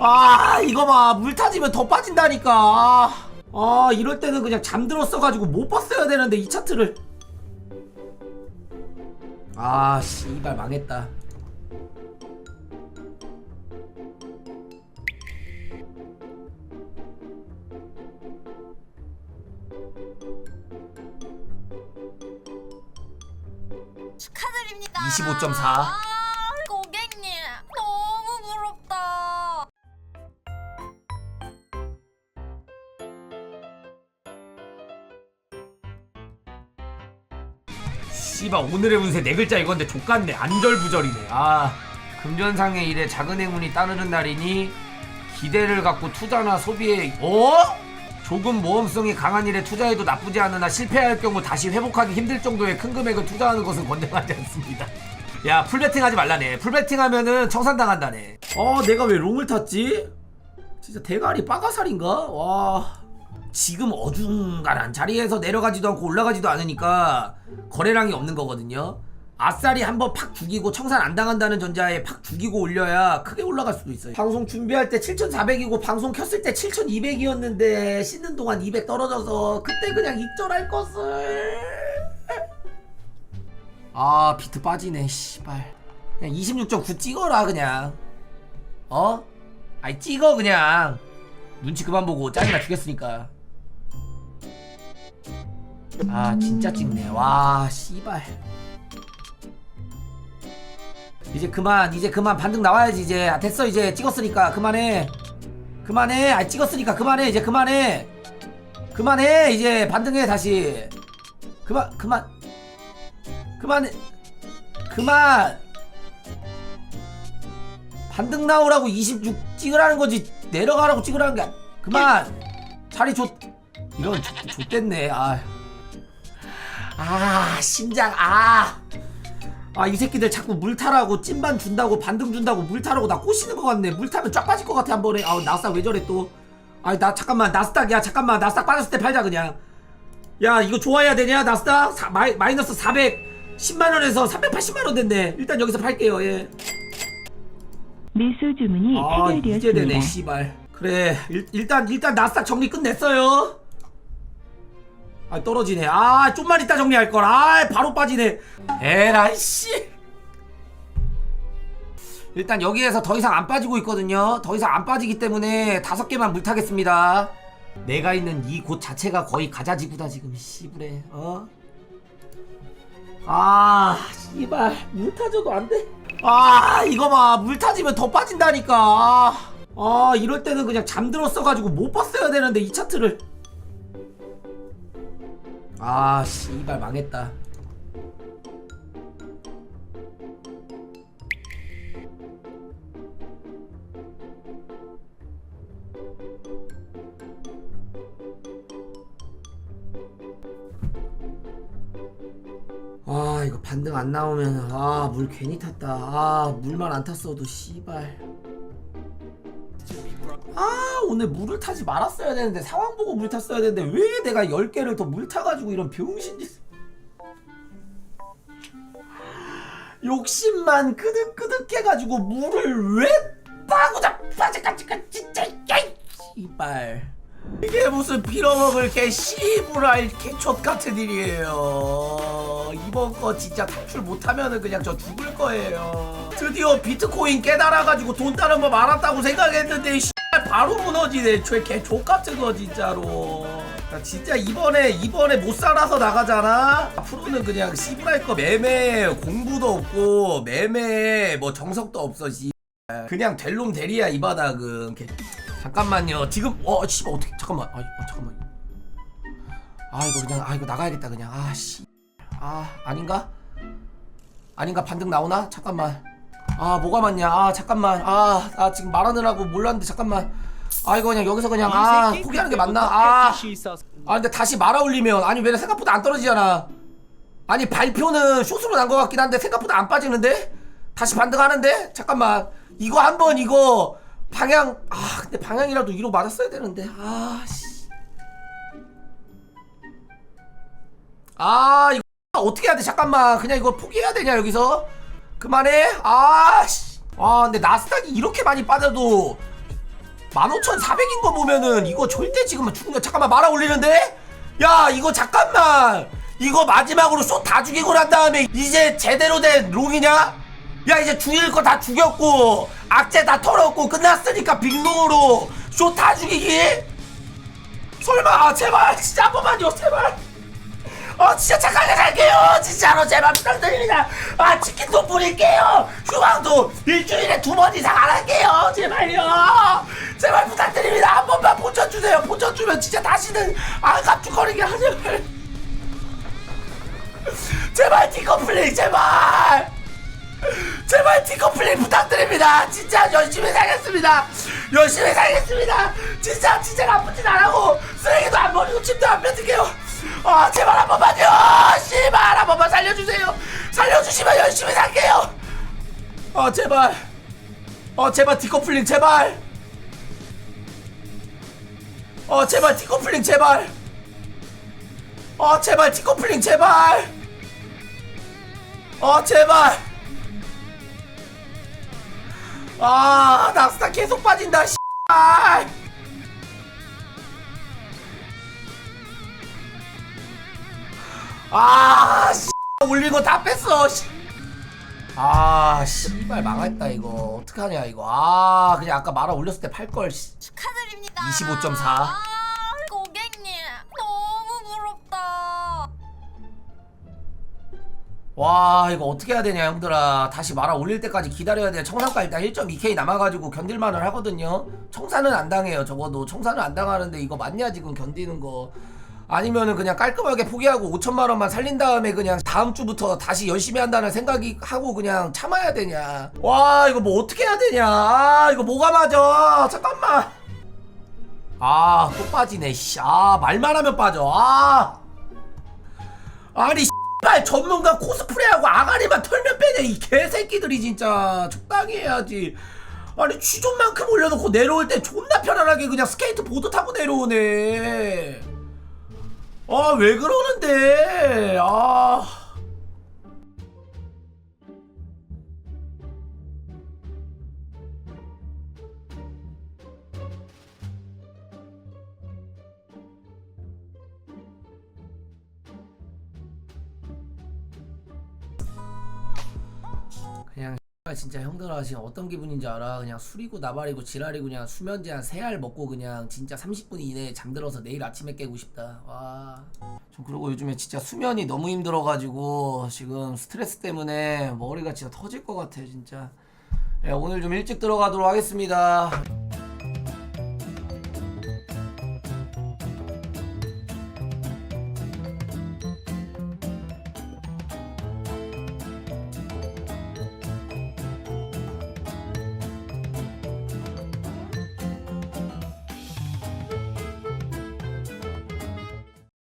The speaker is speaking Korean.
아 이거 봐 물 타지면 더 빠진다니까 아 이럴 때는 그냥 잠들었어가지고 못 봤어야 되는데 이 차트를 아 씨발 망했다 축하드립니다. 25.4. 씨발 오늘의 운세 네 글자 이건데 족같네. 안절부절이네. 아. 금전상의 일에 작은 행운이 따르는 날이니 기대를 갖고 투자나 소비에 어? 조금 모험성이 강한 일에 투자해도 나쁘지 않으나 실패할 경우 다시 회복하기 힘들 정도의 큰 금액을 투자하는 것은 권장하지 않습니다. 야 풀베팅 하지 말라네. 풀베팅 하면은 청산당한다네. 어 내가 왜 롱을 탔지? 진짜 대가리 빠가살인가? 와 지금 어중간한 자리에서 내려가지도 않고 올라가지도 않으니까 거래량이 없는 거거든요. 아싸리 한번 팍 죽이고 청산 안 당한다는 전자에 팍 죽이고 올려야 크게 올라갈 수도 있어요. 방송 준비할 때 7,400이고 방송 켰을 때 7,200이었는데 씻는 동안 200 떨어져서 그때 그냥 익절할 것을. 아 비트 빠지네 씨발. 그냥 26.9 찍어라 그냥. 어? 아이 찍어 그냥. 눈치 그만 보고 짜증나 죽겠으니까. 아 진짜 찍네. 와 씨발. 이제 그만 이제 그만. 반등 나와야지 이제. 아, 됐어 이제. 찍었으니까. 그만해. 그만해. 아 찍었으니까 그만해 이제. 그만해. 그만해 이제. 반등해 다시. 그만 그만. 그만해. 그만. 반등 나오라고 26 찍으라는 거지. 내려가라고 찍으라는 게 그만. 자리 좋 이런 좋- 좋댔네. 아. 아 심장 아. 아 이 새끼들 자꾸 물 타라고 찐반 준다고 반등 준다고 물 타라고 나 꼬시는 것 같네. 물 타면 쫙 빠질 것 같아 한 번에. 아우 나스닥 왜 저래 또? 아니 나 잠깐만 나스닥이야 잠깐만. 나스닥 빠졌을 때 팔자 그냥. 야 이거 좋아해야 되냐 나스닥? 사, 마이, 마이너스 410만원에서 380만원 됐네. 일단 여기서 팔게요 예. 매수 주문이 아 이제 되네 해결되었습니다. 씨발. 그래 일, 일단 일단 나스닥 정리 끝냈어요 아 떨어지네. 아 좀만 이따 정리할 걸아 바로 빠지네. 에라이 씨. 일단 여기에서 더 이상 안 빠지고 있거든요. 더 이상 안 빠지기 때문에 다섯 개만 물 타겠습니다. 내가 있는 이 곳 자체가 거의 가자지구다 지금 씨부래 어? 아 씨발. 물 타줘도 안 돼? 아 이거 봐. 물 타지면 더 빠진다니까. 아 이럴 때는 그냥 잠들었어가지고 못 봤어야 되는데 이 차트를 아 씨발 망했다. 아 이거 반등 안 나오면 아 물 괜히 탔다. 아 물만 안 탔어도 씨발. 아 오늘 물을 타지 말았어야 되는데 상황 보고 물 탔어야 되는데 왜 내가 10개를 더 물 타가지고 이런 병신짓? 욕심만 끄득끄득 해가지고 물을 왜 빠고자 빠져가지고 진짜 씨발. 이게 무슨 빌어먹을 개 씨부랄 개촌 같은 일이에요. 이번 거 진짜 탈출 못하면은 그냥 저 죽을 거예요. 드디어 비트코인 깨달아가지고 돈 따는 법 알았다고 생각했는데 이 씨발 바로 무너지네 저개 족같은 거 진짜로. 나 진짜 이번에 이번에 못 살아서 나가잖아? 앞으로는 그냥 씨부랄 거 매매 공부도 없고 매매 뭐 정석도 없어 씨. 그냥 될 놈 대리야 이 바닥은. 개- 잠깐만요. 지금 어 씨발 어떻게 잠깐만. 아 어, 잠깐만. 아 이거 그냥 아 이거 나가야겠다 그냥. 아 씨. 아 아닌가? 아닌가? 반등 나오나? 잠깐만 아 뭐가 맞냐? 아 잠깐만. 아나 지금 말하느라고 몰랐는데 잠깐만. 아 이거 그냥 여기서 그냥 아 포기하는 게 맞나? 아. 아 근데 다시 말아 올리면 아니 왜 생각보다 안 떨어지잖아. 아니 발표는 숏으로 난 것 같긴 한데 생각보다 안 빠지는데? 다시 반등하는데? 잠깐만. 이거 한번 이거 방향 아 근데 방향이라도 위로 맞았어야 되는데. 아씨. 아 이거 어떻게 해야 돼? 잠깐만. 그냥 이거 포기해야 되냐 여기서 그만해 아씨 아 근데 나스닥이 이렇게 많이 빠져도 15,400인 거 보면은 이거 절대 지금 죽는 거 잠깐만 말아 올리는데? 야 이거 잠깐만 이거 마지막으로 쇼다 죽이고 난 다음에 이제 제대로 된 롱이냐? 야 이제 죽일 거 다 죽였고 악재 다 털었고 끝났으니까 빅롱으로 쇼 다 죽이기? 설마 아, 제발 진짜 한 번만요 제발 어 진짜 착하게 살게요. 진짜로 제발 부탁드립니다. 아 치킨도 뿌릴게요. 휴방도 일주일에 두 번 이상 안 할게요. 제발요. 제발 부탁드립니다. 한 번만 보쳐주세요. 보쳐주면 진짜 다시는 안 갑죽거리게 하지 말 제발 디커플레이 제발. 제발 디커플레이 부탁드립니다. 진짜 열심히 살겠습니다. 열심히 살겠습니다. 진짜 진짜 안 하고 쓰레기도 안 버리고 침도 안 뱉을게요 아 제발 한 번만요. 씨발 한 번만 살려주세요. 살려주시면 열심히 살게요. 아 제발. 어 제발 디커플링 제발. 어 제발 디커플링 제발. 어 제발 디커플링 제발. 어 제발. 아 낙스타 계속 빠진다 씨발 아 씨, 올린 거 다 뺐어 씨. 아 씨발 망했다 이거 어떡하냐 이거 아 그냥 아까 말아 올렸을 때 팔걸 씨. 축하드립니다. 25.4. 아, 고객님 너무 부럽다. 와 이거 어떻게 해야 되냐 형들아 다시 말아 올릴 때까지 기다려야 돼 청산가 일단 1.2K 남아가지고 견딜만을 하거든요 청산은 안 당해요 적어도 청산은 안 당하는데 이거 맞냐 지금 견디는 거 아니면은 그냥 깔끔하게 포기하고 5천만 원만 살린 다음에 그냥 다음 주부터 다시 열심히 한다는 생각이 하고 그냥 참아야 되냐? 와 이거 뭐 어떻게 해야 되냐? 아 이거 뭐가 맞아? 잠깐만. 아 또 빠지네 씨아 말만 하면 빠져. 아. 아니 씨발 전문가 코스프레하고 아가리만 털면 빼냐 이 개새끼들이 진짜. 적당히 해야지. 아니 취존만큼 올려놓고 내려올 때 존나 편안하게 그냥 스케이트 보드 타고 내려오네 아 왜 그러는데? 아 그냥 X발 진짜 형들 아 지금 어떤 기분인지 알아? 그냥 술이고 나발이고 지랄이고 그냥 수면제 한 세 알 먹고 그냥 진짜 30분 이내에 잠들어서 내일 아침에 깨고 싶다. 와좀 그리고 요즘에 진짜 수면이 너무 힘들어가지고 지금 스트레스 때문에 머리가 진짜 터질 것 같아 진짜. 야, 오늘 좀 일찍 들어가도록 하겠습니다